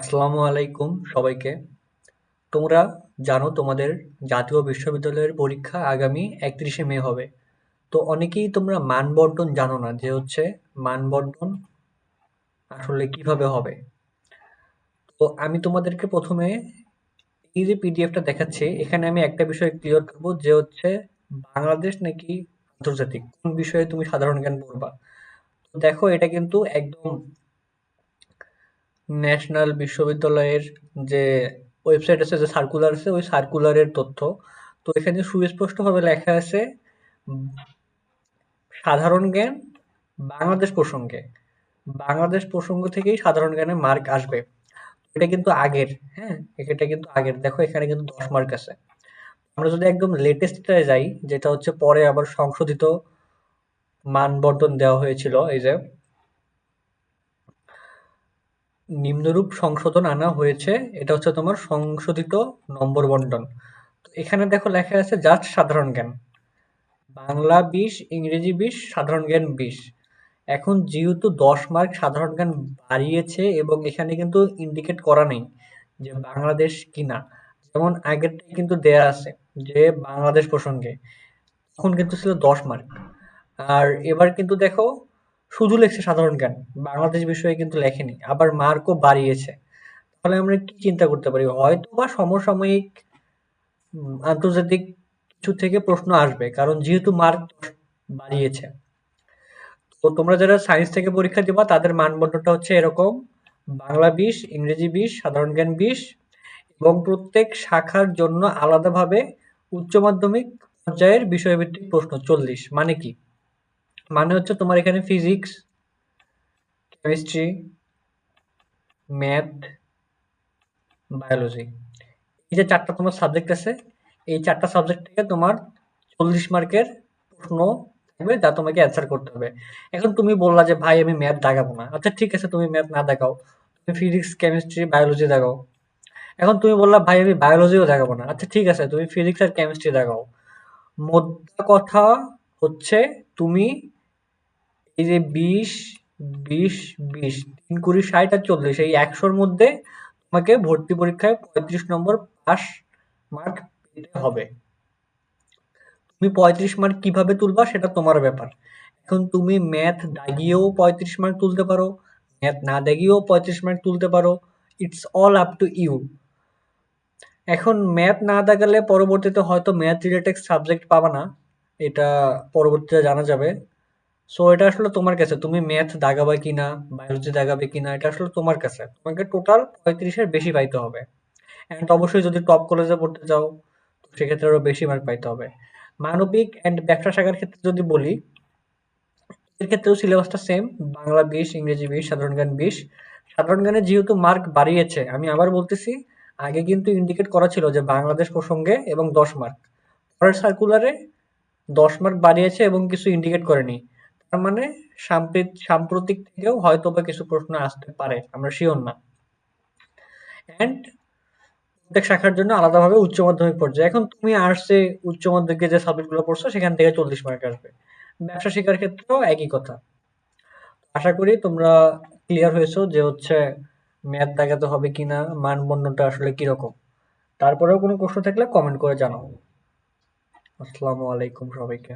আসসালামু আলাইকুম সবাইকে। তোমরা জানো তোমাদের জাতীয় বিশ্ববিদ্যালয়ের পরীক্ষা আগামী একত্রিশে মে হবে। তো অনেকেই তোমরা মানবন্টন জানো না যে হচ্ছে মানবন্টন আসলে কীভাবে হবে। তো আমি তোমাদেরকে প্রথমে এই যে পিডিএফটা দেখাচ্ছি, এখানে আমি একটা বিষয় ক্লিয়ার করব যে হচ্ছে বাংলাদেশ নাকি আন্তর্জাতিক? কোন বিষয়ে তুমি সাধারণ জ্ঞান পড়বা? দেখো এটা কিন্তু একদম ন্যাশনাল বিশ্ববিদ্যালয়ের যে ওয়েবসাইট আছে, যে সার্কুলার আছে, ওই সার্কুলারের তথ্য। তো এখানে সুস্পষ্টভাবে লেখা আছে, সাধারণ জ্ঞান, বাংলাদেশ প্রসঙ্গে। বাংলাদেশ প্রসঙ্গ থেকেই সাধারণ জ্ঞানে মার্ক আসবে। এটা কিন্তু আগের হ্যাঁ? এটা কিন্তু আগের। দেখো, এখানে কিন্তু দশ মার্ক আছে। আমরা যদি একদম লেটেস্টটায় যাই, যেটা হচ্ছে পরে আবার সংশোধিত মানবর্ধন দেওয়া হয়েছিল, এই যে নিম্নরূপ সংশোধন আনা হয়েছে, এটা হচ্ছে তোমার সংশোধিত নম্বর বন্টন। তো এখানে দেখো লেখা আছে জাস্ট সাধারণ জ্ঞান। বাংলা বিশ, ইংরেজি বিশ, সাধারণ জ্ঞান বিশ। এখন যেহেতু দশ মার্ক সাধারণ জ্ঞান বাড়িয়েছে এবং এখানে কিন্তু ইন্ডিকেট করা নেই যে বাংলাদেশ কিনা, যেমন আগেরটাই কিন্তু দেয়া আছে যে বাংলাদেশ প্রসঙ্গে। তখন কিন্তু ছিল দশ মার্ক। আর এবার কিন্তু দেখো শুধু লেখছে সাধারণ জ্ঞান, বাংলাদেশ বিষয়ে কিন্তু লেখেনি, আবার মার্কও বাড়িয়েছে। তাহলে আমরা কি চিন্তা করতে পারি? হয়তো বা সমসাময়িক আন্তর্জাতিক কিছু থেকে প্রশ্ন আসবে, কারণ যেহেতু মার্ক বাড়িয়েছে। তো তোমরা যারা সায়েন্স থেকে পরীক্ষা দিবা, তাদের মানদণ্ডটা হচ্ছে এরকম। বাংলা বিশ ইংরেজি বিশ সাধারণ জ্ঞান বিশ এবং প্রত্যেক শাখার জন্য আলাদাভাবে উচ্চ মাধ্যমিক পর্যায়ের বিষয়ভিত্তিক প্রশ্ন চল্লিশ মানে কি? মানে হচ্ছে তোমার এখানে ফিজিক্স কেমিস্ট্রি ম্যাথ বায়োলজি এই যে চারটা তোমার সাবজেক্ট আছে, এই চারটা সাবজেক্ট থেকে তোমার চল্লিশ মার্কের প্রশ্ন থাকবে যা তোমাকে অ্যান্সার করতে হবে। এখন তুমি বললা যে, ভাই, আমি ম্যাথ দেখাবো না। আচ্ছা ঠিক আছে, তুমি ম্যাথ না দেখাও। তুমি ফিজিক্স কেমিস্ট্রি বায়োলজি দেখাও। এখন তুমি বললা, ভাই, আমি বায়োলজিও দেখাবো না। আচ্ছা ঠিক আছে, তুমি ফিজিক্স আর কেমিস্ট্রি দেখাও। মোদ্দা কথা হচ্ছে, তুমি এই যে বিশ বিশ বিশ, তিন কুড়ি, ষাট আর চল্লিশ, এই একশোর মধ্যে তোমাকে ভর্তি পরীক্ষায় পঁয়ত্রিশ নম্বর পাস মার্ক পেতে হবে। তুমি পঁয়ত্রিশ মার্ক কীভাবে তুলবা সেটা তোমার ব্যাপার। এখন তুমি ম্যাথ দাগিয়েও পঁয়ত্রিশ মার্ক তুলতে পারো ম্যাথ না দাগিয়েও পঁয়ত্রিশ মার্ক তুলতে পারো it's all up to you এখন ম্যাথ না দাগালে পরবর্তীতে হয়তো ম্যাথ রিলেটেড সাবজেক্ট পাবা না, এটা পরবর্তীতে জানা যাবে। সো এটা আসলে তোমার কাছে। তুমি ম্যাথ দাগাবে কিনা বায়োলজি দাগাবে কিনা, এটা আসলে তোমার কাছে। তোমাকে টোটাল পঁয়ত্রিশের বেশি পাইতে হবে। অ্যান্ড অবশ্যই যদি টপ কলেজে পড়তে যাও তো সেক্ষেত্রে আরও বেশি মার্ক পাইতে হবে। মানবিক অ্যান্ড ব্যবসা শাখার ক্ষেত্রে যদি বলি, এর ক্ষেত্রেও সিলেবাসটা সেম বাংলা বিশ, ইংরেজি বিশ, সাধারণ জ্ঞান বিশ। সাধারণ জ্ঞানে যেহেতু মার্ক বাড়িয়েছে, আমি আবার বলতেছি, আগে কিন্তু ইন্ডিকেট করা ছিল যে বাংলাদেশ প্রসঙ্গে এবং দশ মার্ক পরের সার্কুলারে দশ মার্ক বাড়িয়েছে এবং কিছু ইন্ডিকেট করেনি। তার মানে সাম্প্রতিক থেকেও হয়তো বা কিছু প্রশ্ন আসতে পারে, আমরা শিওর না। অ্যান্ড প্রত্যেক শাখার জন্য আলাদাভাবে উচ্চ মাধ্যমিক পর্যায়ে। এখন তুমি আর্টসে উচ্চ মাধ্যমিকে যে সাবজেক্টগুলো পড়ছো, সেখান থেকে চল্লিশ মার্ক আসবে। ব্যবসা শিক্ষার ক্ষেত্রেও একই কথা। আশা করি তোমরা ক্লিয়ার হয়েছো যে হচ্ছে ম্যাথ দেখাতে হবে কিনা মানবন্ধনটা আসলে কীরকম। তারপরেও কোনো প্রশ্ন থাকলে কমেন্ট করে জানাও। আসসালামু আলাইকুম সবাইকে।